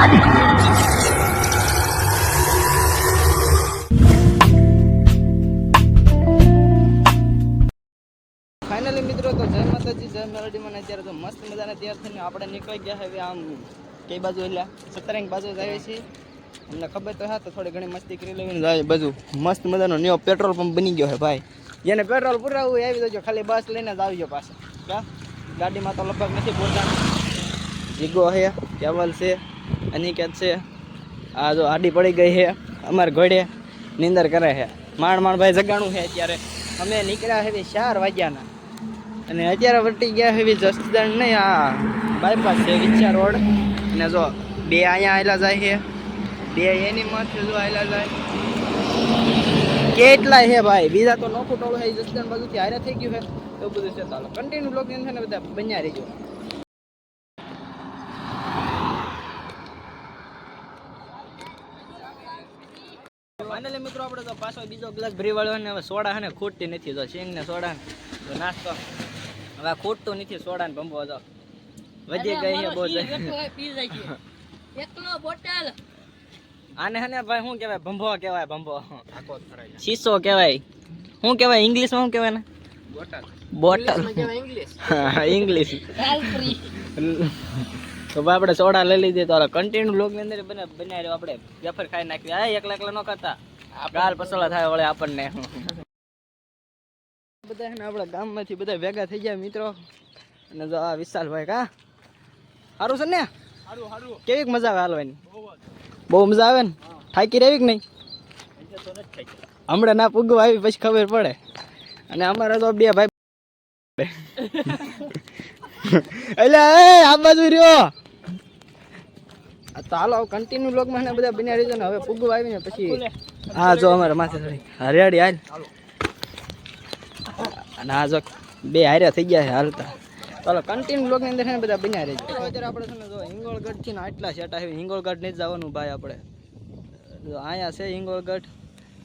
Finally મિત્રો તો જય માતાજી, જય મેલોડીમાં મને અત્યારે તો મસ્ત મજાના તૈયાર થઈને આપણે નીકળી ગયા હવે આમ કઈ બાજુ એટલે સત્તરંગ બાજુ જઈએ છીએ. અમને ખબર તો હા, તો થોડી ઘણી મસ્તી કરી લેવી જાય બધું મસ્ત મજાનો ન્યો પેટ્રોલ પંપ બની ગયો છે ભાઈ. જેને પેટ્રોલ પુરાવવું આવી જજો ખાલી બસ લઈને જ આવજો પાછા. ક્યાં ગાડીમાં તો લગભગ નથી પહોંચવાનું. જીગો છે કેવલ છે. અનિકેત છે, આ જો આડી પડી ગઈ છે, અમારે ઘોડે નિંદર કરે છે. માંડ માણભાઈ ભાઈ જગાણું છે અત્યારે. અમે નીકળ્યા છે ચાર વાગ્યાના. અને અત્યારે વટી ગયા છે જસદણ નહીં આ બાયપાસ છે વિચાર રોડ. અને જો બે અહીંયા આવેલા જાય છે. બે એની માથે જો આવેલા જાય. કેટલાય છે ભાઈ? બીજા તો નોખું ટોળું છે, જસદણ બાજુથી હારે થઈ ગયું છે. એવું બધું છે ચાલો કન્ટિન્યુ બ્લોગ છે ને બધા બન્યા રહીજો. ફાઇનલી મિત્રો આપણે તો પાછો બીજો ગ્લાસ ભરી વાળ્યો ને હવે સોડા હે ને ખૂટતી નથી તો સિંગ ને સોડા ને તો નાસ્તો. હવે ખૂટતું નથી સોડા ને ભંભો તો વધી ગઈ છે બહુ એકલો બોટલ. આને હે ને ભાઈ શું કહેવાય? ભંભો કહેવાય ભંભો. શીશો કહેવાય. શું કહેવાય? ઇંગ્લિશમાં શું કહેવાય ને બોટલ. ઇંગ્લિશ ઇંગ્લિશ ફ્રી તો ભાઈ આપણે સોડા લઈ લીધી તો કન્ટિન્યુ બ્લોગની અંદર બને બનાવી રહ્યો આપણે. વેફર ખાઈ નાખી આ એકલા એકલા ન કરતા ગાલ પસોલા થાય વળે આપણને. બધા ને આપણા ગામમાંથી બધા ભેગા થઈ ગયા મિત્રો. અને જો આ વિશાલભાઈ કા? સારું છે ને? કેવી મજા આવે હાલવાની? બહુ મજા આવે ને? થાકી રહેવી કે નહીં હમણાં ના પૂગવા આવી પછી ખબર પડે. અને અમારા તો બે ભાઈ એટલે આ બાજુ રહ્યો. તો હાલો કન્ટિન્યુ બ્લોગમાં ને બધા બન્યા રહીજો ને. હવે પૂગવા આવીને પછી હા જો અમારે માથે હરિયાળી હાલ. અને આ જો બે હાર્યા થઈ ગયા છે હાલતા. ચાલો કન્ટિન્યુ બ્લોગની અંદર છે ને બધા બન્યા રહેજો. અત્યારે આપણે છે ને જો હિંગોળગઢથી ને આટલા સેટા છે. હિંગોળગઢ નહીં જવાનું ભાઈ આપણે. જો અહીંયા છે હિંગોળગઢ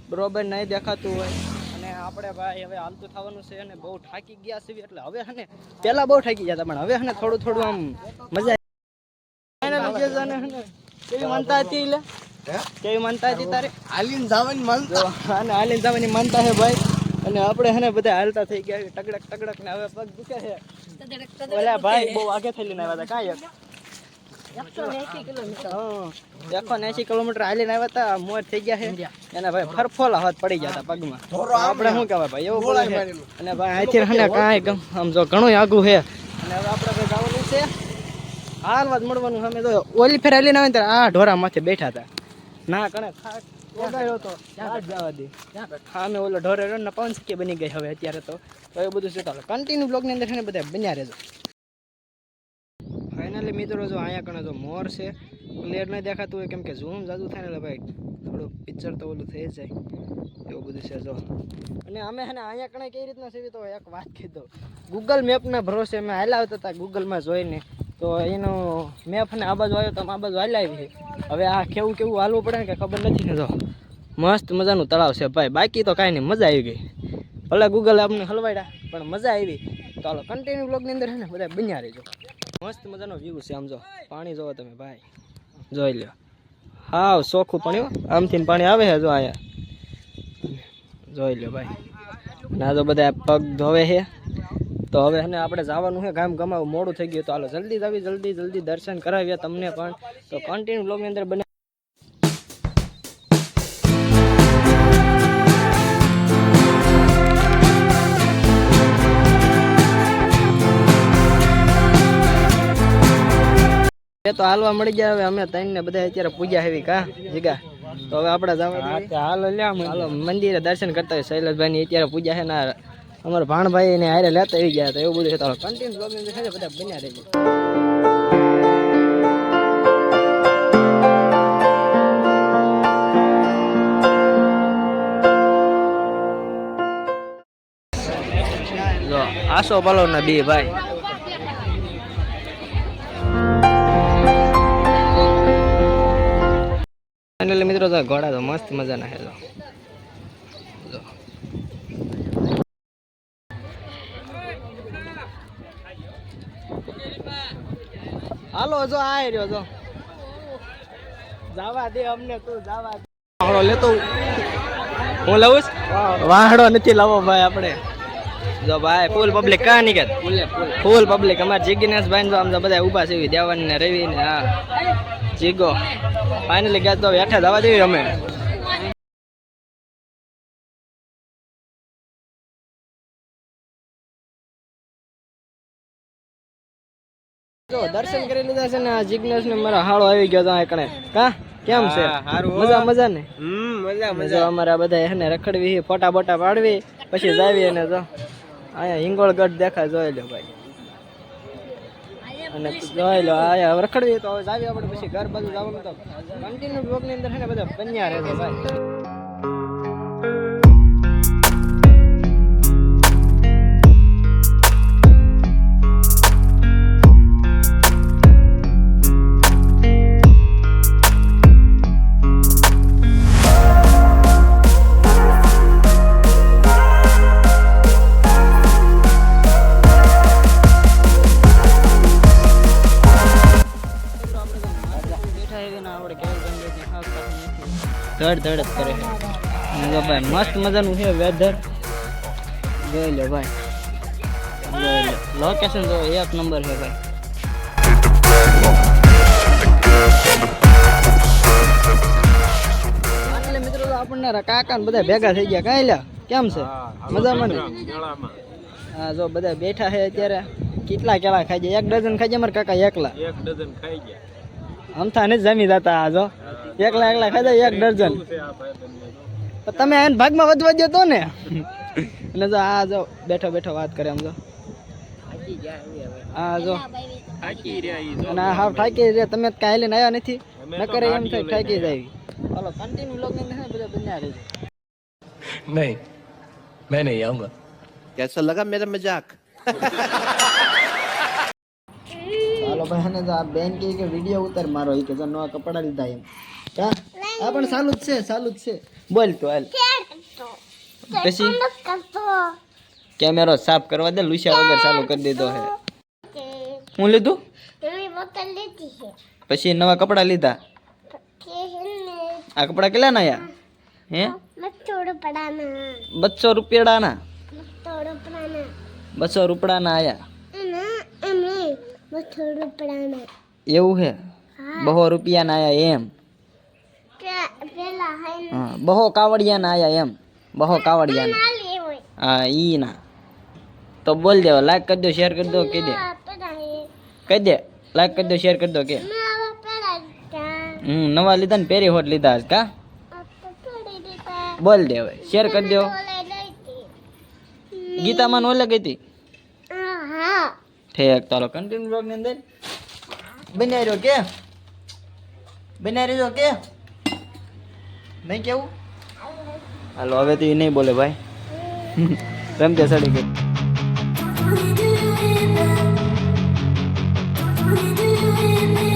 બરોબર નહીં દેખાતું હોય. અને આપણે ભાઈ હવે હાલતું થવાનું છે અને બહુ થાકી ગયા છે એટલે હવે હને પેલા બહુ થાકી ગયા હતા પણ હવે હને થોડું થોડું આમ મજા જે જાને કેવી માનતા હતી એટલે કેવી માનતા હતી તારે? આલીન જવાની મન જો આને જવાની માનતા છે ભાઈ. અને આપણે હને બધા હાલતા થઈ ગયા ટકડક ટકડક ને હવે પગ દુખે છે. ઓલા ભાઈ બહુ આગે થઈ લઈને આવ્યા હતા કાંઈ એકસો ને એસી કિલોમીટર હાલીને આવ્યા હતા મોર થઈ ગયા છે. એના ભાઈ ફરફોલા હાથ પડી ગયા હતા પગમાં. આપણે શું કહેવાય ભાઈ એવું બોલાય અને ભાઈ અહીંથી હને કાંઈ ગમ આમ જો ઘણું આગું છે. અને હવે આપણે ભાઈ જવાનું છે. હાલ વાત મળવાનું અમે તો ઓલી ફેર હાલીને આવે ત્યારે આ ઢોરા માથે બેઠા હતા. ના, કણે વગાડ્યો તો. અમે ઓલો ઢોરે રહ્યો ને પવન સખી બની ગઈ હવે અત્યારે તો. એ બધું છે ચાલો કન્ટિન્યુ બ્લોગની અંદર છે ને બધા બન્યા રહેજો. ફાઇનલી મિત્રો, જો અહીંયા કણે જો મોર છે ક્લિયર નહીં દેખાતું હોય કેમ કે ઝૂમ જાદુ થાય ને ભાઈ થોડું પિક્ચર તો ઓલું થઈ જાય. એવું બધું છે જો. અને અમે હે ને અહીંયા કણે કઈ રીતના સેવી તો એક વાત કીધો ગૂગલ મેપના ભરોસે અમે હાલ્યા આવતા હતા ગૂગલમાં જોઈને. તો એનો મેપ ને આ બાજુ આવ્યો તો આ બાજુ હાલ્યા આવી હવે આ કેવું કેવું હાલવું પડે ને કે ખબર નથી ને જો મસ્ત મજાનું તળાવ છે ભાઈ. બાકી તો કાંઈ નહીં, મજા આવી ગઈ. ભલે ગૂગલ આપણને હલવાડ્યા, પણ મજા આવી. ચાલો કન્ટિન્યુ બ્લોગની અંદર છે ને, બધા બન્યા રહેજો. મસ્ત મજાનો વ્યૂ છે આમ જો. પાણી જોવો તમે ભાઈ. જોઈ લ્યો. હાવ ચોખ્ખું પાણી. આમથી પાણી આવે છે જો અહીંયા. જોઈ લ્યો ભાઈ. ના તો બધા પગ ધોવે છે તો હવે એને આપણે જવાનું છે ગામ ગમાવું મોડું થઈ ગયું તો હાલો જલ્દી આવી જલ્દી જલ્દી દર્શન કરાવીએ તમને પણ. તો કન્ટિન્યુ બ્લોગની અંદર બને એ તો હાલવા મળી ગયા હવે અમે ત્રણ ને બધા અત્યારે પૂજા હેવી કા જીગા. તો હવે આપણે જવાનું હાલો હાલો મંદિરે દર્શન કરતા હોય શૈલેષભાઈ ની અત્યારે પૂજા છે ને અમારા ભાણભાઈ ને હારે લેતા આવી ગયા હતા, એવું બધું છે. તો કન્ટિન્યુ બ્લોગ અંદર બધા બન્યા રહેજો. આસો પાલો ના બે ભાઈ. ફાઇનલી મિત્રો, તો ઘોડા તો મસ્ત મજાના છે હાલો જો આ રહ્યો જો. જાવા દે અમને તું જવા દે. વાહડો લેતો હું. લઉં છું? વાહડો નથી લાવો ભાઈ આપણે. જો ભાઈ ફૂલ પબ્લિક કા નીકળ ફૂલ પબ્લિક અમાર જીગીનેસ ભાઈ તો આમ તો બધા ઊભા છે દેવાન ને રવિ ને હા. જીગો. ફાઇનલી ગયા તો હેઠા જવા દેવી અમે. જો દર્શન કરી લીધા છે ને આ જિગ્નેશ ને મારા હાળો આવી ગયો તા એકણે. કા? કેમ છે? મજા મજા ને? મજા મજા. અમારા બધા એને રખડવી ફોટા બોટા પાડવી પછી જાવી અને જો. અહીંયા હિંગોળગઢ દેખાય જોઈ લો ભાઈ. અને જોઈ લો આયા રખડવી તો હવે જાવી આપણે પછી ઘર બાજુ જવાનું તો કન્ટિન્યુ બ્લોગની અંદર છે ને બધા બન્યા રહેશે ભાઈ. ધડ ધડ કરે જો ભાઈ મસ્ત મજાનું છે વેધર જોઈ લો ભાઈ. જોઈ લો. લોકેશન જો એક નંબર છે ભાઈ. મિત્રો આપણને કાકા ને બધા ભેગા થઈ ગયા. કાંઈ લ્યા કેમ છે? મજામાં ને? હા જો બધા બેઠા છે અત્યારે. કેટલા કેળા ખાઈ જાય એક ડઝન ખાઈ જાય મારા કાકા એકલા? એક ડઝન ખાઈ ગયા. અમથા ને જમી જતા આ જો. એકલા એકલા ખાધા એક ડર્જન. તમે આને ભાગમાં વધવા દો તો ને. અને જો આ જો બેઠો બેઠો વાત કરે એમ જો. આ જો. અને તમે કાંઈ લઈને આવ્યા નથી. એમ થાય કન્ટિન્યુ લોગ બન્યા રહેજો. નહીં. મેં નહીં આઉંગા કેસા લગા મેરા મજાક? ચાલો ભાઈ અને આ બેન વીડિયો ઉતાર મારો. એ કે જો નવા કપડાં લીધા એમ. કા આ પણ સાલું જ છે સાલું જ છે. બોલ તો હાલ. પછી? કેમેરો સાફ કરવા દે લુસિયા વગર ચાલુ કરી દીધો હે હું લીધું? પછી નવા કપડા લીધા? આ કપડા કેટલા ના યા હે? બસો રૂપિયાના. બસો રૂપિયાના? આયા? એવું હે. બહો રૂપિયાના આયા એમ? હા બહો કાવડિયાના આયા એમ. બહો કાવડિયાના હા ઈ ના. તો બોલ દેવો લાઈક કરી દો શેર કરી દો કહી દે. કહી દે લાઈક કરી દો શેર કરી દો કે. હમ નવા લીધા ને પેરી હોટ લીધા છે કા? બોલ દે હવે શેર કરી દો. ગીતામાં ઓલે ગઈ હતી? ઠેક ચાલો કન્ટિન્યુ બ્લોગની અંદર. બનાવી રહ્યો કે? બનાવી રહ્યો કે? નહીં કેવું? હાલો હવે તો એ નહીં બોલે ભાઈ. રમતે સડી ગઈ? Thank you.